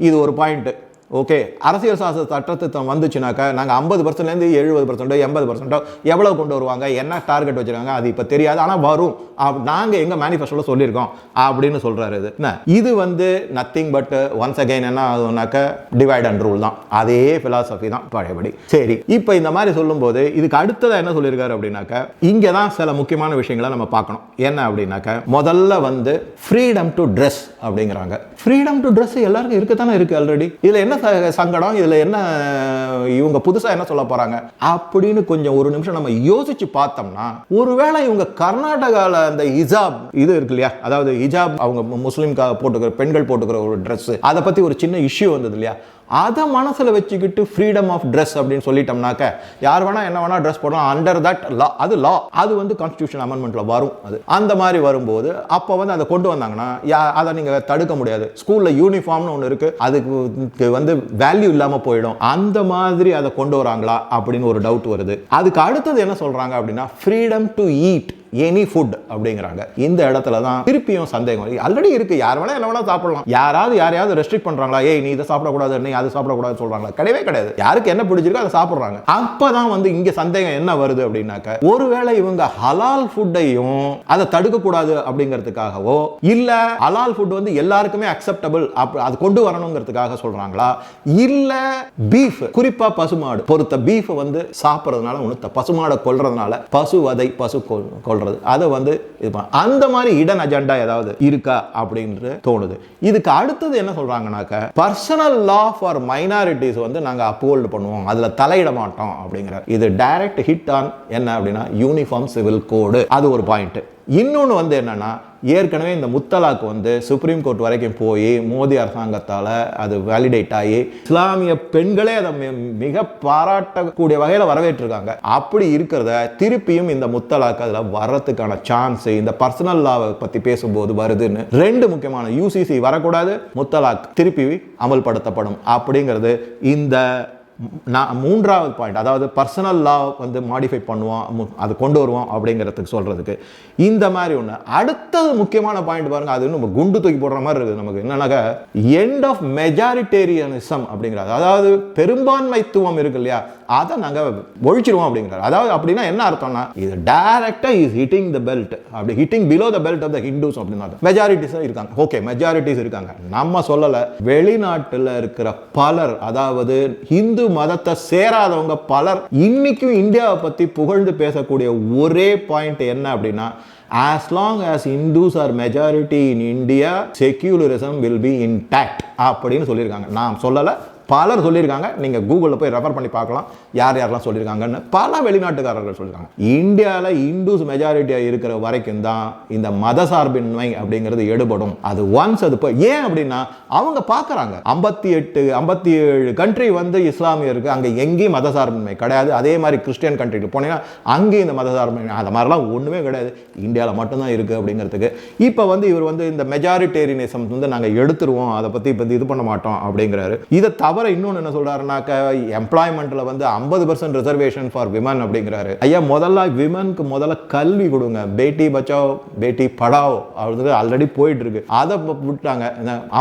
இது ஒரு பாயிண்ட்டு ஓகே. அரசியல் சாசன சட்டத்திட்டம் வந்துச்சுனாக்கா நாங்கள் ஐம்பது பர்சன்ட்லேருந்து எழுபது பர்சன்ட்டோ எண்பது பர்சன்ட்டோ எவ்வளோ கொண்டு வருவாங்க? என்ன டார்கெட் வச்சுருக்காங்க? அது இப்போ தெரியாது. ஆனால் வரும். நாங்கள் எங்கள் மேனிஃபெஸ்டோவில் சொல்லியிருக்கோம். அப்படின்னு சொல்கிறாரு இது. என்ன? இது வந்து நத்திங் பட் ஒன்ஸ் அகைன் என்ன ஆகுதுனாக்க டிவைட் அண்ட் ரூல் தான். அதே ஃபிலாசபி தான் பழையபடி. சரி. இப்போ இந்த மாதிரி சொல்லும்போது இதுக்கு அடுத்ததாக என்ன சொல்லியிருக்காரு அப்படின்னாக்கா இங்கே தான் சில முக்கியமான விஷயங்களை நம்ம பார்க்கணும். என்ன அப்படின்னாக்கா முதல்ல வந்து ஃப்ரீடம் டு ட்ரெஸ் அப்படிங்கிறாங்க. ஃப்ரீடம் டு ட்ரெஸ் எல்லாருக்கும் இருக்கத்தானே இருக்குது ஆல்ரெடி இதில் என்ன என்ன சங்கடம் இதில் என்ன இவங்க புதுசாக என்ன சொல்ல போறாங்க? அப்படின்னு கொஞ்சம் ஒரு நிமிஷம் நம்ம யோசிச்சு பார்த்தோம்னா ஒருவேளை இவங்க கர்நாடகாவில் அந்த ஹிஜாப் இது இருக்கு இல்லையா? அதாவது ஹிஜாப் அவங்க முஸ்லீம்காக போட்டுக்கிற பெண்கள் போட்டுக்கிற ஒரு ட்ரெஸ்ஸு அதை பற்றி ஒரு சின்ன இஷ்யூ வந்தது இல்லையா? அதை மனசில் வச்சுக்கிட்டு ஃப்ரீடம் ஆஃப் ட்ரெஸ் அப்படின்னு சொல்லிட்டோம்னாக்க யார் வேணா என்ன வேணா ட்ரெஸ் போடலாம் அண்டர் தட் லா அது லா அது வந்து கான்ஸ்டியூஷன் அமெண்ட்மெண்ட்ல வரும் அது. அந்த மாதிரி வரும்போது அப்போ வந்து அதை கொண்டு வந்தாங்கன்னா யா அதை நீங்கள் தடுக்க முடியாது. ஸ்கூலில் யூனிஃபார்ம்னு ஒன்று இருக்கு அதுக்கு வந்து வேல்யூ இல்லாமல் போயிடும். அந்த மாதிரி அதை கொண்டு வராங்களா அப்படின்னு ஒரு டவுட் வருது. அதுக்கு அடுத்தது என்ன சொல்றாங்க அப்படின்னா freedom to eat any food அப்படிங்கிறாங்க. இந்த இடத்துல தான் திருப்பியும் சந்தேகம் ஆல்ரெடி இருக்கு. யார் வேணா என்ன வேணா சாப்பிடலாம். யாராவது யாரையாவது ரெஸ்ட்ரிக்ட் பண்றாங்களா? ஏய் நீ இதை சாப்பிடக்கூடாது நீ அதை சாப்பிடக்கூடாது சொல்றாங்களா? கிடையவே கிடையாது. யாருக்கு என்ன பிடிச்சிருக்கோ அதை சாப்பிடுறாங்க. அப்பதான் வந்து இங்க சந்தேகம் என்ன வருது அப்படின்னாக்க ஒருவேளை இவங்க ஹலால் ஃபுட்டையும் அதை தடுக்கக்கூடாது அப்படிங்கிறதுக்காகவோ இல்ல ஹலால் ஃபுட் வந்து எல்லாருக்குமே அக்செப்டபிள் அது கொண்டு வரணுங்கிறதுக்காக சொல்றாங்களா? இல்ல பீஃப் குறிப்பா பசுமாடு. பொறுத்த பீஃப் வந்து சாப்பிட்றதுனால ஒன்று பசுமாடை கொல்றதுனால பசுவதை பசு கொல்- கொல்றது அதை வந்து இது அந்த மாதிரி இடன் அஜெண்டா ஏதாவது இருக்கா அப்படின்னு தோணுது. இதுக்கு அடுத்தது என்ன சொல்றாங்கனாக்க பர்சனல் லா ஃபார் மைனாரிட்டிஸ் வந்து நாங்க அப்போல்டு பண்ணுவோம். அதுல தலையிட மாட்டோம் அப்படிங்கிற இது டைரக்ட் ஹிட் ஆன் என்ன அப்படின்னா யூனிஃபார்ம் சிவில் கோடு அது ஒரு பாயிண்ட் இன்னொன்று வந்து என்னன்னா ஏற்கனவே இந்த முத்தலாக் வந்து சுப்ரீம் கோர்ட் வரைக்கும் போய் மோடி அரசாங்கத்தால் அது வேலிடேட் ஆகி இஸ்லாமிய பெண்களே அதை மிக பாராட்டக்கூடிய வகையில் வரவேற்றிருக்காங்க. அப்படி இருக்கிறத திருப்பியும் இந்த முத்தலாக் அதில் வர்றதுக்கான சான்ஸ் இந்த பர்சனல் லாவை பற்றி பேசும்போது வருதுன்னு ரெண்டு முக்கியமான யூசிசி வரக்கூடாது முத்தலாக் திருப்பி அமல்படுத்தப்படும். அப்படிங்கிறது இந்த நான் மூன்றாவது பாயிண்ட் அதாவது பர்சனல் லா வந்து மாடிஃபை பண்ணுவோம் அது கொண்டு வருவோம் அப்படிங்கிறதுக்கு சொல்கிறதுக்கு இந்த மாதிரி ஒன்று அடுத்தது முக்கியமான பாயிண்ட் பாருங்க அது நம்ம குண்டு தூக்கி போடுற மாதிரி இருக்குது நமக்கு. என்னன்னாக்கா எண்ட் ஆஃப் மெஜாரிட்டேரியனிசம் அப்படிங்கிறது. அதாவது பெரும்பான்மைத்துவம் இருக்கு இல்லையா? அதை நாங்கள் ஒழிச்சிருவோம் அப்படிங்கிறார். அதாவது அப்படின்னா என்ன அர்த்தம்னா இது டைரக்டாக இஸ் ஹிட்டிங் த பெல்ட் அப்படி hitting below the belt of the Hindus அப்படின்னு மெஜாரிட்டிஸ் இருக்காங்க. ஓகே மெஜாரிட்டிஸ் இருக்காங்க. நம்ம சொல்லலை வெளிநாட்டில் இருக்கிற பலர் அதாவது இந்து மதத்தை சேராதவங்க பலர் இன்னைக்கும் இந்தியாவை பற்றி புகழ்ந்து பேசக்கூடிய ஒரே பாயிண்ட் என்ன அப்படின்னா as long as Hindus are majority in India secularism will be intact அப்படின்னு சொல்லியிருக்காங்க. நான் சொல்லலை பலர் சொல்லியிருக்காங்க. நீங்கள் கூகுளில் போய் ரெஃபர் பண்ணி பார்க்கலாம். யார் யாரெல்லாம் சொல்லியிருக்காங்கன்னு. பல வெளிநாட்டுக்காரர்கள் சொல்லியிருக்காங்க. இந்தியாவில் இந்துஸ் மெஜாரிட்டியாக இருக்கிற வரைக்கும் தான் இந்த மத சார்பின்மை அப்படிங்கிறது எடுபடும். அது ஒன்ஸ் அது போய் ஏன் அப்படின்னா அவங்க பார்க்குறாங்க. ஐம்பத்தி எட்டு ஐம்பத்தி ஏழு கண்ட்ரி வந்து இஸ்லாமியருக்கு அங்கே எங்கேயும் மத சார்பின்மை கிடையாது. அதே மாதிரி கிறிஸ்டியன் கண்ட்ரிக்கு போனீங்கன்னா அங்கேயும் இந்த மத சார்பின்மை அந்த மாதிரிலாம் ஒன்றுமே கிடையாது. இந்தியாவில் மட்டும்தான் இருக்குது அப்படிங்கிறதுக்கு. இப்போ வந்து இவர் வந்து இந்த மெஜாரிட்டேரியனிசம் வந்து நாங்கள் எடுத்துருவோம். அதை பற்றி இப்போ இது பண்ண மாட்டோம் அப்படிங்கிறாரு. இதை தவிர இன்னொன்று என்ன சொல்கிறாருனாக்க எம்ப்ளாய்மெண்ட்டில் வந்து ஐம்பது பர்சன்ட் ரிசர்வேஷன் ஃபார் விமன் அப்படிங்கிறாரு. ஐயா முதல்ல விமனுக்கு முதல்ல கல்வி கொடுங்க. பேட்டி பச்சாவ் பேட்டி படாவ் அப்படிங்கிறது ஆல்ரெடி போயிட்டு இருக்கு அதை விட்டாங்க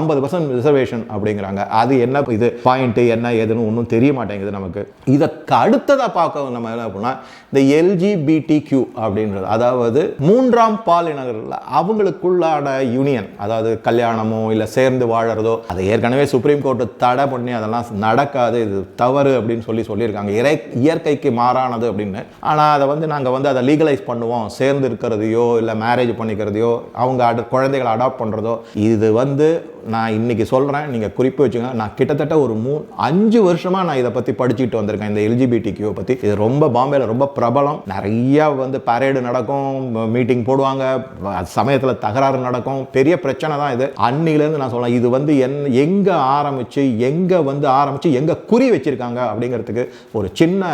ஐம்பது பர்சன்ட் ரிசர்வேஷன் அப்படிங்கிறாங்க. அது என்ன இது? பாயிண்ட் என்ன ஏதுன்னு ஒன்றும் தெரிய மாட்டேங்குது நமக்கு. இதற்கு அடுத்ததாக பார்க்க நம்ம என்ன அப்படின்னா இந்த எல்ஜிபிடி கியூ அப்படின்றது. அதாவது மூன்றாம் பாலினர்கள் அவங்களுக்குள்ளான யூனியன் அதாவது கல்யாணமோ இல்லை சேர்ந்து வாழறதோ அதை ஏற்கனவே சுப்ரீம் கோர்ட்டு தடை பண்ணி அதை அதெல்லாம் நடக்காது இது தவறு அப்படின்னு சொல்லி சொல்லியிருக்காங்க. இறை இயற்கைக்கு மாறானது அப்படின்னு. ஆனால் அதை வந்து நாங்கள் வந்து அதை லீகலைஸ் பண்ணுவோம். சேர்ந்து இருக்கிறதையோ இல்லை மேரேஜ் பண்ணிக்கிறதையோ அவங்க அட குழந்தைகளை அடாப்ட் பண்ணுறதோ இது வந்து நான் இன்றைக்கி சொல்கிறேன் நீங்கள் குறிப்பு வச்சுங்க நான் கிட்டத்தட்ட ஒரு மூ அஞ்சு வருஷமாக நான் இதை பற்றி படிச்சுட்டு வந்திருக்கேன். இந்த எல்ஜிபிடி கியூ பற்றி இது ரொம்ப பாம்பேல ரொம்ப பிரபலம். நிறையா வந்து பரேடு நடக்கும் மீட்டிங் போடுவாங்க. சமயத்தில் தகராறு நடக்கும். பெரிய பிரச்சனை தான் இது. அன்னிலேருந்து நான் சொல்லலாம் இது வந்து என் எங்கே ஆரம்பித்து எங்கே வந்து ஆரம்பித்து எங்கே குறி வச்சுருக்காங்க அப்படிங்கிறதுக்கு ஒரு சின்ன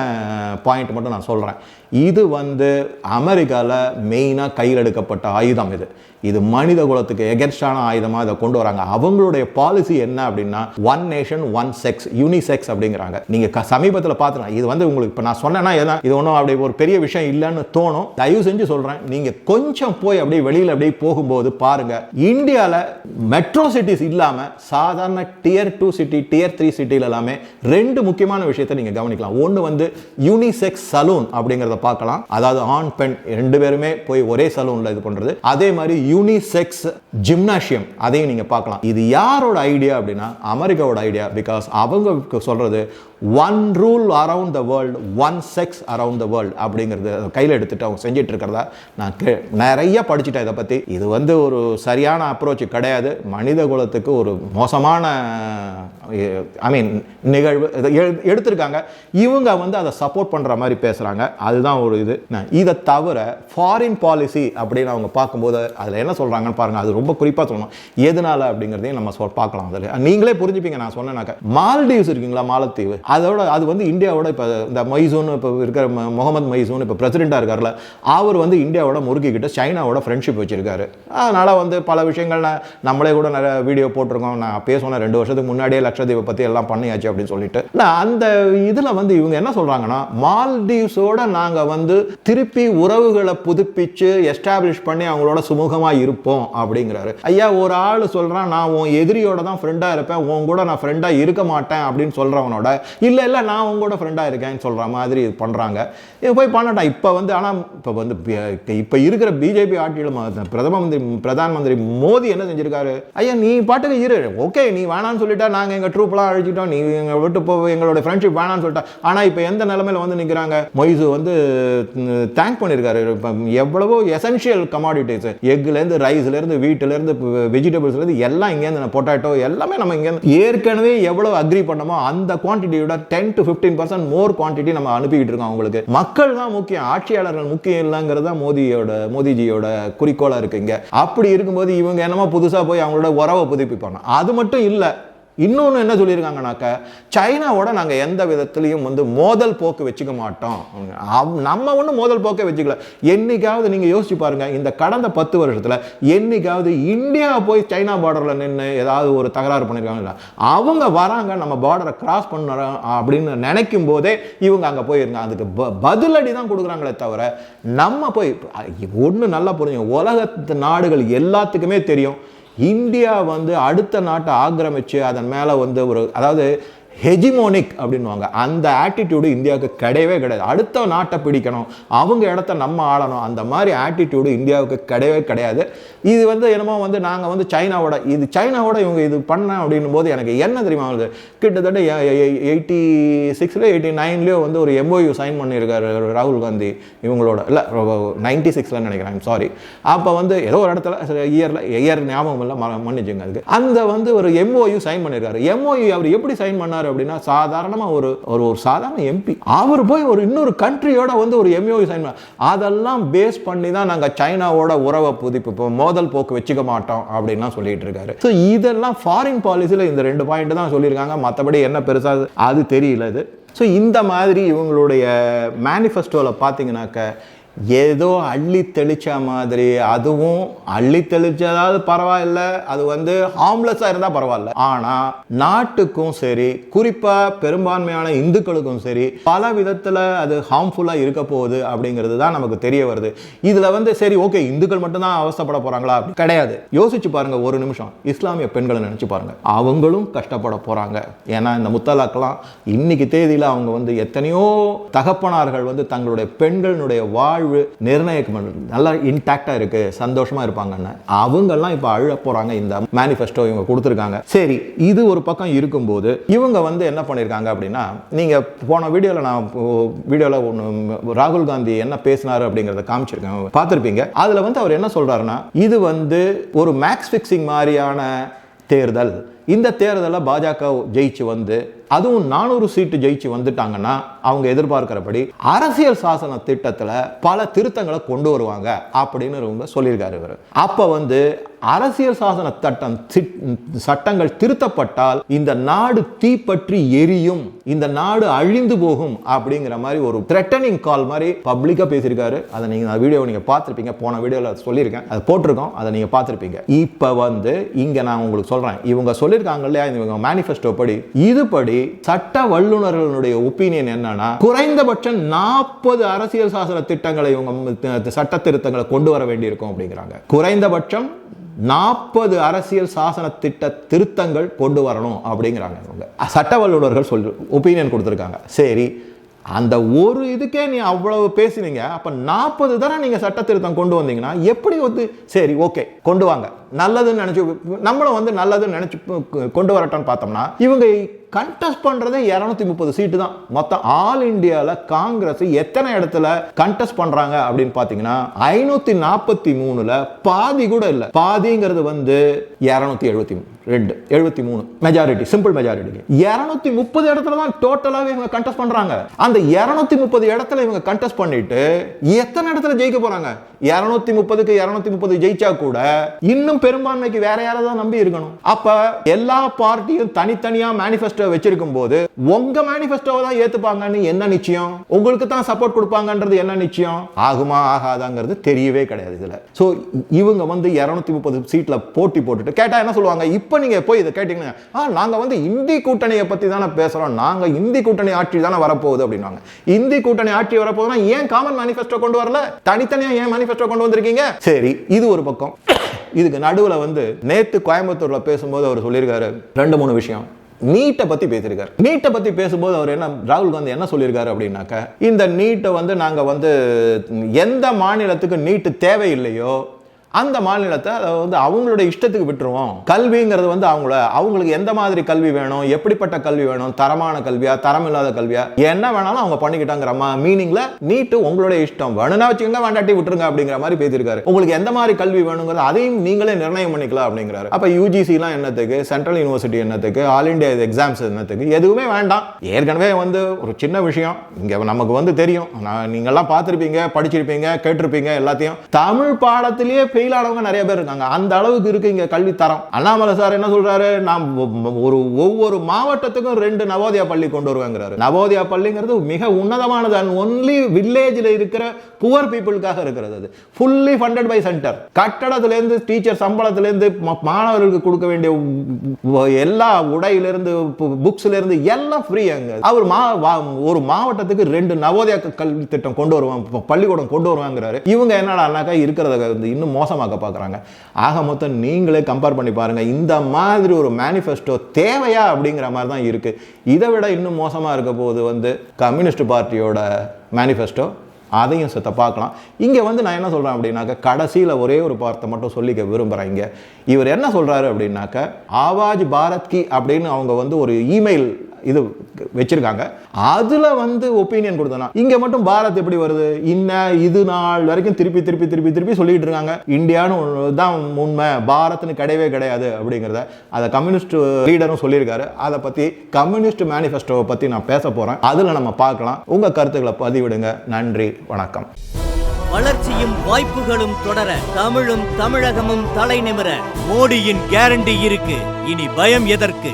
பாயிண்ட் மட்டும் நான் சொல்கிறேன் இது வந்து அமெரிக்காவில் மெயினாக கையில் எடுக்கப்பட்ட ஆயுதம் இது. இது மனித குலத்துக்கு எகென்ஸ்டான ஆயுதமாக இதை கொண்டு வராங்க. அவங்களுடைய பாலிசி என்ன அப்படின்னா one nation one sex unisex அப்படிங்கிறாங்க. நீங்கள் சமீபத்தில் பார்த்துக்கலாம் இது வந்து உங்களுக்கு இப்போ நான் சொன்னேன்னா எதா இது ஒன்றும் அப்படி ஒரு பெரிய விஷயம் இல்லைன்னு தோணும். தயவு செஞ்சு சொல்கிறேன் நீங்கள் கொஞ்சம் போய் அப்படியே வெளியில் அப்படியே போகும்போது பாருங்கள் இந்தியாவில் மெட்ரோ சிட்டிஸ் இல்லாமல் சாதாரண tier two city tier three சிட்டியில் எல்லாமே ரெண்டு முக்கியமான விஷயத்தை நீங்கள் கவனிக்கலாம். ஒன்று வந்து யூனிசெக்ஸ் சலூன் அப்படிங்கிறத பார்க்கலாம். அதாவது ஆண் பெண் ரெண்டு பேருமே போய் ஒரே சலூனில் இது பண்ணுறது அதே மாதிரி யூனிசெக்ஸ் ஜிம்னாஷியம் அதையும் நீங்கள் பார்க்கலாம். இது யாரோட ஐடியா அப்படின்னா அமெரிக்காவோட ஐடியா பிகாஸ் அவங்க சொல்கிறது one rule around the world one sex around the world அப்படிங்கிறது கையில் எடுத்துகிட்டு அவங்க செஞ்சுட்டு இருக்கிறதா நான் கே நிறைய படிச்சுட்டேன் இதை பற்றி இது வந்து ஒரு சரியான அப்ரோச் கிடையாது. மனித குலத்துக்கு ஒரு மோசமான ஐ மீன் நிகழ்வு. இதை எடுத்திருக்காங்க. இவங்க வந்து அதை சப்போர்ட் பண்ணுற மாதிரி பேசுகிறாங்க அதுதான் ஒரு இது. நான் இதை தவிர ஃபாரின் பாலிசி அப்படின்னு அவங்க பார்க்கும்போது அதில் என்ன சொல்கிறாங்கன்னு பாருங்கள் அது ரொம்ப குறிப்பாக சொல்லணும். எதனால அப்படிங்கிறதையும் நம்ம சொல் பார்க்கலாம் அதில். நீங்களே புரிஞ்சுப்பீங்க நான் சொன்னேனாக்க. மால்டீவ்ஸ் இருக்கீங்களா? மாலத்தீவு. அதோட அது வந்து இந்தியாவோட இப்போ இந்த மைசூன் இப்போ இருக்கிற முகமது மைசூன் இப்போ பிரசிடெண்ட்டாக இருக்கார்ல அவர் வந்து இந்தியாவோட முறுக்கிக்கிட்டு சைனாவோட ஃப்ரெண்ட்ஷிப் வச்சுருக்காரு. அதனால் வந்து பல விஷயங்கள் நான் நம்மளே கூட நிறைய வீடியோ போட்டிருக்கோம். நான் அப்பயே சொன்னேன் ரெண்டு வருஷத்துக்கு முன்னாடியே லட்சத்தீவை பற்றி எல்லாம் பண்ணியாச்சு அப்படின்னு சொல்லிட்டு. நான் அந்த இதில் வந்து இவங்க என்ன சொல்கிறாங்கன்னா மால்டீவ்ஸோட நாங்கள் வந்து திருப்பி உறவுகளை புதுப்பிச்சு எஸ்டாப்ளிஷ் பண்ணி அவங்களோட சுமூகமாக இருப்போம் அப்படிங்கிறாரு. ஐயா ஒரு ஆள் சொல்கிறான் நான் உன் எதிரியோட தான் ஃப்ரெண்டாக இருப்பேன் உன் கூட நான் ஃப்ரெண்டாக இருக்க மாட்டேன் அப்படின்னு சொல்கிறவனோட இல்லை இல்லை நான் உங்களோட ஃப்ரெண்டாக இருக்கேன்னு சொல்கிற மாதிரி இது பண்ணுறாங்க இது போய் பண்ணட்டா இப்போ வந்து ஆனால் இப்போ வந்து இப்போ இருக்கிற பிஜேபி ஆட்சியிலும் பிரதம மந்திரி பிரதான் மந்திரி மோடி என்ன செஞ்சிருக்காரு? ஐயா நீ பாட்டுக்கு இரு. ஓகே நீ வேணான்னு சொல்லிட்டா நாங்கள் எங்கள் ட்ரூப்லாம் அழிச்சிட்டோம். நீ எங்கள் விட்டு போ எங்களோட ஃப்ரெண்ட்ஷிப் வேணான்னு சொல்லிட்டா. ஆனால் இப்போ எந்த நிலமையில வந்து நிற்கிறாங்க மொய்சு வந்து தேங்க் பண்ணியிருக்காரு இப்போ எவ்வளவோ எசென்ஷியல் கமாடிட்டிஸ் எக்லேருந்து ரைஸ்லேருந்து வீட்டிலேருந்து வெஜிடபிள்ஸ்லேருந்து எல்லாம் இங்கேருந்து பொட்டாட்டோ எல்லாமே நம்ம இங்கேருந்து ஏற்கனவே எவ்வளோ அக்ரி பண்ணமோ அந்த quantity குவான்டிட்டியோட ten to fifteen percent more quantity நம்ம அனுப்பிக்கிட்டு இருக்கோம் அவங்களுக்கு. மக்கள் தான் முக்கியம். ஆட்சியாளர்கள் முக்கியம் இல்லைங்கிறது தான் மோதியோட மோதிஜியோட குறிக்கோளாக இருக்கு இங்க அப்படி இருக்கும்போது இவங்க என்னமோ புதுசாக போய் அவங்களோட உறவை புதுப்பிப்பாங்க. அது மட்டும் இல்லை இன்னொன்று என்ன சொல்லியிருக்காங்கனாக்க சைனாவோட நாங்கள் எந்த விதத்துலையும் வந்து மோதல் போக்கு வச்சுக்க மாட்டோம். நம்ம ஒன்றும் மோதல் போக்கே வச்சுக்கல. என்னைக்காவது நீங்கள் யோசிச்சு பாருங்கள் இந்த கடந்த பத்து வருஷத்தில் என்னைக்காவது இந்தியா போய் சைனா பார்டரில் நின்று ஏதாவது ஒரு தகராறு பண்ணியிருக்காங்களா அவங்க வராங்க நம்ம பார்டரை கிராஸ் பண்ணுறோம் அப்படின்னு நினைக்கும் போதே இவங்க அங்கே போயிருங்க. அதுக்கு ப- பதிலடி தான் கொடுக்குறாங்களே தவிர நம்ம போய் ஒன்று நல்லா புரிஞ்சுங்க. உலகத்து நாடுகள் எல்லாத்துக்குமே தெரியும். இந்தியா வந்து அடுத்த நாட்டை ஆக்கிரமிச்சு அதன் மேலே வந்து ஒரு அதாவது ஹெஜிமோனிக் அப்படின்வாங்க அந்த ஆட்டிடியூடு இந்தியாவுக்கு கிடையவே கிடையாது. அடுத்த நாட்டை பிடிக்கணும் அவங்க இடத்த நம்ம ஆளணும் அந்த மாதிரி ஆட்டிடியூடு இந்தியாவுக்கு கிடையவே கிடையாது. இது வந்து என்னமோ வந்து நாங்கள் வந்து சைனாவோட இது சைனாவோட இவங்க இது பண்ண அப்படின்னும் போது எனக்கு என்ன தெரியுமா வருது? கிட்டத்தட்ட எயிட்டி சிக்ஸில் எயிட்டி நைன்லேயோ வந்து ஒரு எம்ஓயு சைன் பண்ணியிருக்காரு ராகுல் காந்தி இவங்களோட. இல்லை நைன்டி சிக்ஸில் நினைக்கிறேன் சாரி அப்போ வந்து ஏதோ ஒரு இடத்துல இயரில் இயர் ஞாபகம் இல்லை மன்னிச்சுங்க அதுக்கு. அந்த வந்து ஒரு எம்ஓயு சைன் பண்ணியிருக்காரு. எம்ஓயு அவர் எப்படி சைன் பண்ணார்? அப்படின்னா சாதாரணமாக ஒரு ஒரு ஒரு சாதாரண எம்பி அவர் போய் ஒரு இன்னொரு கண்ட்ரியோட வந்து ஒரு எம்ஓயு சைன் அதெல்லாம் பேஸ் பண்ணி தான் நாங்கள் சைனாவோட உறவை புதுப்பிப்போம். மோதல் போக்கு வச்சுக்க மாட்டோம் அப்படின்லாம் சொல்லிட்டு இருக்காரு. ஸோ இதெல்லாம் ஃபாரின் பாலிசியில் இந்த ரெண்டு பாயிண்ட் தான் சொல்லியிருக்காங்க. மற்றபடி என்ன பெருசாக அது தெரியல இது. ஸோ இந்த மாதிரி இவங்களுடைய மேனிஃபெஸ்டோவில் பார்த்தீங்கன்னாக்க ஏதோ அள்ளி தெளிச்ச மாதிரி அதுவும் அள்ளி தெளிச்சதாவது பரவாயில்ல அது வந்து ஹார்ம்லெஸ்ஸாக இருந்தால் பரவாயில்ல. ஆனால் நாட்டுக்கும் சரி குறிப்பாக பெரும்பான்மையான இந்துக்களுக்கும் சரி பல விதத்தில் அது ஹார்ம்ஃபுல்லாக இருக்க போகுது அப்படிங்கிறது தான் நமக்கு தெரிய வருது. இதில் வந்து சரி ஓகே இந்துக்கள் மட்டும்தான் அவசப்பட போகிறாங்களா கிடையாது. யோசிச்சு பாருங்க ஒரு நிமிஷம். இஸ்லாமிய பெண்களை நினச்சி பாருங்க. அவங்களும் கஷ்டப்பட போகிறாங்க ஏன்னா இந்த முத்தலாக்கெல்லாம் இன்னைக்கு தேதியில் அவங்க வந்து எத்தனையோ தகப்பனார்கள் வந்து தங்களுடைய பெண்களுடைய வாழ்வு நிர்ணயிக்க நல்லா இன்டாக்டாக இருக்கு. சந்தோஷமா இருப்பாங்கன்னு. அவங்கெல்லாம் இப்போ அழ போறாங்க. இந்த மேனிஃபெஸ்டோ இவங்க கொடுத்துருக்காங்க. சரி இது ஒரு பக்கம் இருக்கும்போது இவங்க வந்து என்ன பண்ணியிருக்காங்க அப்படின்னா நீங்க போன வீடியோவில் நான் வீடியோவில் ஒன்று ராகுல் காந்தி என்ன பேசினாரு அப்படிங்கிறத காமிச்சிருக்கேன். பார்த்துருப்பீங்க. அதில் வந்து அவர் என்ன சொல்றாருன்னா இது வந்து ஒரு மேக்ஸ் ஃபிக்ஸிங் மாதிரியான தேர்தல். இந்த தேர்தலில் பாஜக ஜெயிச்சு வந்து அதுவும் நானூறு சீட்டு ஜெயிச்சு வந்துட்டாங்கன்னா அவங்க எதிர்பார்க்கிறபடி அரசியல் சாசன திட்டத்தில் பல திருத்தங்களை கொண்டு வருவாங்க அப்படின்னு இவங்க சொல்லியிருக்காரு இவர். அப்போ வந்து அரசியல் சாசன சட்டம் சட்டங்கள் திருத்தப்பட்டால் இந்த நாடு தீப்பற்றி எரியும் இந்த நாடு அழிந்து போகும் அப்படிங்கிற மாதிரி ஒரு த்ரெட்டனிங் கால் மாதிரி பப்ளிக்காக பேசியிருக்காரு. அதை நீங்கள் வீடியோ நீங்கள் பார்த்துருப்பீங்க. போன வீடியோவில் சொல்லியிருக்கேன். அதை போட்டிருக்கோம். அதை நீங்கள் பார்த்துருப்பீங்க. இப்போ வந்து இங்கே நான் உங்களுக்கு சொல்கிறேன் இவங்க சொல்லியிருக்காங்க இல்லையா? இவங்க மேனிஃபெஸ்டோ படி. இதுபடி சட்ட வல்லுநர்களுடைய ஒப்பீனியன் என்னன்னா குறைந்தபட்சம் நாற்பது அரசியல் சாசன திட்டங்களை இவங்க சட்ட திருத்தங்களை கொண்டு வர வேண்டியிருக்கும் அப்படிங்கிறாங்க. குறைந்தபட்சம் நாற்பது அரசியல் சாசன திட்ட திருத்தங்கள் கொண்டு வரணும் அப்படிங்கிறாங்க இவங்க. சட்ட வல்லுநர்கள் சொல்லி ஒப்பீனியன் கொடுத்துருக்காங்க. சரி அந்த ஒரு இதுக்கே நீ அவ்வளவு பேசினீங்க அப்ப நாற்பது தடவை நீங்க சட்ட திருத்தம் கொண்டு வந்தீங்கன்னா எப்படி வந்து சரி ஓகே கொண்டு வாங்க. நல்லதுன்னு நினச்சி நம்மளும் வந்து நல்லதுன்னு நினச்சி கொண்டு வரட்டோம்னு பார்த்தோம்னா இவங்க கண்டெஸ்ட் பண்ணுறதே இரநூத்தி முப்பது சீட்டு தான். மொத்தம் ஆல் இந்தியாவில் காங்கிரஸ் எத்தனை இடத்துல கண்டெஸ்ட் பண்ணுறாங்க அப்படின்னு பார்த்தீங்கன்னா ஐநூற்றி நாற்பத்தி மூணில் பாதி கூட இல்லை. பாதிங்கிறது வந்து இரநூத்தி எழுபத்தி ரெண்டு எழுபத்தி மூணு. மெஜாரிட்டி சிம்பிள் மெஜாரிட்டி இரநூத்தி முப்பது இடத்துல தான் டோட்டலாகவே இவங்க கண்டெஸ்ட் பண்ணுறாங்க அந்த இரநூத்தி முப்பது இடத்துல இவங்க கண்டெஸ்ட் பண்ணிட்டு எத்தனை இடத்துல ஜெயிக்க போகிறாங்க இரநூத்தி முப்பதுக்கு இரநூத்தி முப்பது ஜெயிச்சா கூட இன்னும் பெரும்பான்மைக்கு வேற யாராவது நம்பி இருக்கணும்? அப்ப எல்லா பார்ட்டியும் தனித்தனியா மேனிஃபெஸ்டோ வச்சிருக்கும் போது உங்க மேனிஃபெஸ்டோவை தான் ஏத்துப்பாங்கன்னு என்ன நிச்சயம்? உங்களுக்கு தான் சப்போர்ட் கொடுப்பாங்கன்றது என்ன நிச்சயம்? ஆகுமா ஆகாதாங்கிறது தெரியவே கிடையாது இதுல. சோ இவங்க வந்து இருநூத்தி முப்பது சீட்ல போட்டி போட்டுட்டு கேட்டா என்ன சொல்லுவாங்க? இப்போ நீங்க போய் இதை கேட்டீங்கன்னா ஆ நாங்க வந்து இந்தி கூட்டணியை பத்தி தானே பேசுறோம். நாங்க இந்தி கூட்டணி ஆட்சி தானே வரப்போகுது அப்படின்னாங்க இந்தி கூட்டணி ஆட்சி வரப்போகுதுன்னா ஏன் காமன் மேனிபெஸ்டோ கொண்டு வரல? தனித்தனியா ஏன் மேனிபெஸ்டோ கொண்டு வந்திருக்கீங்க? சரி இது ஒரு பக்கம். இதுக்கு நடுவில் வந்து நேற்று கோயம்புத்தூரில் பேசும்போது அவர் சொல்லியிருக்காரு ரெண்டு மூணு விஷயம். நீட்டை பற்றி பேசியிருக்காரு. நீட்டை பற்றி பேசும்போது அவர் என்ன ராகுல் காந்தி என்ன சொல்லியிருக்காரு அப்படின்னாக்க இந்த நீட்டை வந்து நாங்கள் வந்து எந்த மாநிலத்துக்கு நீட்டு தேவையில்லையோ அந்த மாநிலத்தை அதை வந்து அவங்களோட இஷ்டத்துக்கு விட்டுருவோம். கல்விங்கிறது வந்து அவங்கள அவங்களுக்கு எந்த மாதிரி கல்வி வேணும் எப்படிப்பட்ட கல்வி வேணும் தரமான கல்வியா தரம் இல்லாத கல்வியா என்ன வேணாலும் அவங்க பண்ணிக்கிட்டாங்கிற மீனிங்ல நீட்டு உங்களுடைய இஷ்டம். வேணும்னா வச்சுக்கோங்க வேண்டாட்டி விட்டுருங்க அப்படிங்கிற மாதிரி பேசியிருக்காரு. உங்களுக்கு எந்த மாதிரி கல்வி வேணுங்கிறது அதையும் நீங்களே நிர்ணயம் பண்ணிக்கலாம் அப்படிங்கிறாரு. அப்ப யூஜிசி எல்லாம் என்னத்துக்கு? சென்ட்ரல் யூனிவர்சிட்டி என்னத்துக்கு? ஆல் இண்டியா எக்ஸாம்ஸ் என்னத்துக்கு? எதுவுமே வேண்டாம். ஏற்கனவே வந்து ஒரு சின்ன விஷயம். இங்க நமக்கு வந்து தெரியும். நான் நீங்கெல்லாம் பார்த்துருப்பீங்க படிச்சிருப்பீங்க கேட்டிருப்பீங்க எல்லாத்தையும். தமிழ் பாடத்திலேயே ஃபெயில் ஆனவங்க நிறைய பேர் இருக்காங்க. அந்த அளவுக்கு இருக்கு இங்கே கல்வி தரம். அண்ணாமலை சார் என்ன சொல்றாரு? நாம் ஒரு ஒவ்வொரு மாவட்டத்துக்கும் ரெண்டு நவோதயா பள்ளி கொண்டு வருவாங்கிறாரு. நவோதயா பள்ளிங்கிறது மிக உன்னதமானது. அண்ட் ஒன்லி வில்லேஜில் இருக்கிற புவர் பீப்புளுக்காக இருக்கிறது அது. ஃபுல்லி ஃபண்டட் பை சென்டர் கட்டடத்திலேருந்து டீச்சர் சம்பளத்திலேருந்து மாணவர்களுக்கு கொடுக்க வேண்டிய எல்லா உடையிலிருந்து புக்ஸ்ல இருந்து எல்லாம் ஃப்ரீ அங்கே. அவர் மா ஒரு மாவட்டத்துக்கு ரெண்டு நவோதயா கல்வி திட்டம் கொண்டு வருவாங்க. பள்ளிக்கூடம் கொண்டு வருவாங்கிறாரு. இவங்க என்னடானாக்கா இருக்கிறத இன்னும் மோசம் மோசமாக்க பார்க்குறாங்க. ஆக மொத்தம் நீங்களே கம்பேர் பண்ணி பாருங்க இந்த மாதிரி ஒரு மேனிஃபெஸ்டோ தேவையா அப்படிங்கிற மாதிரி தான் இருக்கு. இதை விட இன்னும் மோசமா இருக்க போது வந்து கம்யூனிஸ்ட் பார்ட்டியோட மேனிஃபெஸ்டோ அதையும் செத்த பார்க்கலாம். இங்கே வந்து நான் என்ன சொல்கிறேன் அப்படின்னாக்க கடைசியில் ஒரே ஒரு வார்த்தை மட்டும் சொல்லிக்க விரும்புகிறேன் இங்கே. இவர் என்ன சொல்கிறாரு அப்படின்னாக்க ஆவாஜ் பாரத் கி அப்படின்னு அவங்க வந்து ஒரு இமெயில் இது வச்சிருக்காங்க. அதுல வந்து ஒப்பீனியன் கொடுத்தனா இங்க மட்டும் பாரத் எப்படி வருது? இன்ன இது நாள் வரைக்கும் திருப்பி திருப்பி திருப்பி திருப்பி சொல்லிட்டு இருக்காங்க. இந்தியான்னு தான் உண்மை. பாரத்னு கிடையவே கிடையாது அப்படிங்கிறத அதை கம்யூனிஸ்ட் லீடரும் சொல்லியிருக்காரு. அதை பத்தி கம்யூனிஸ்ட் மேனிஃபெஸ்டோவை பத்தி நான் பேச போறேன். அதுல நம்ம பார்க்கலாம். உங்க கருத்துக்களை பதிவிடுங்க. நன்றி வணக்கம். வளர்ச்சியும் வாய்ப்புகளும் தொடர தமிழும் தமிழகமும் தலை நிமிர மோடியின் கேரண்டி இருக்கு. இனி பயம் எதற்கு?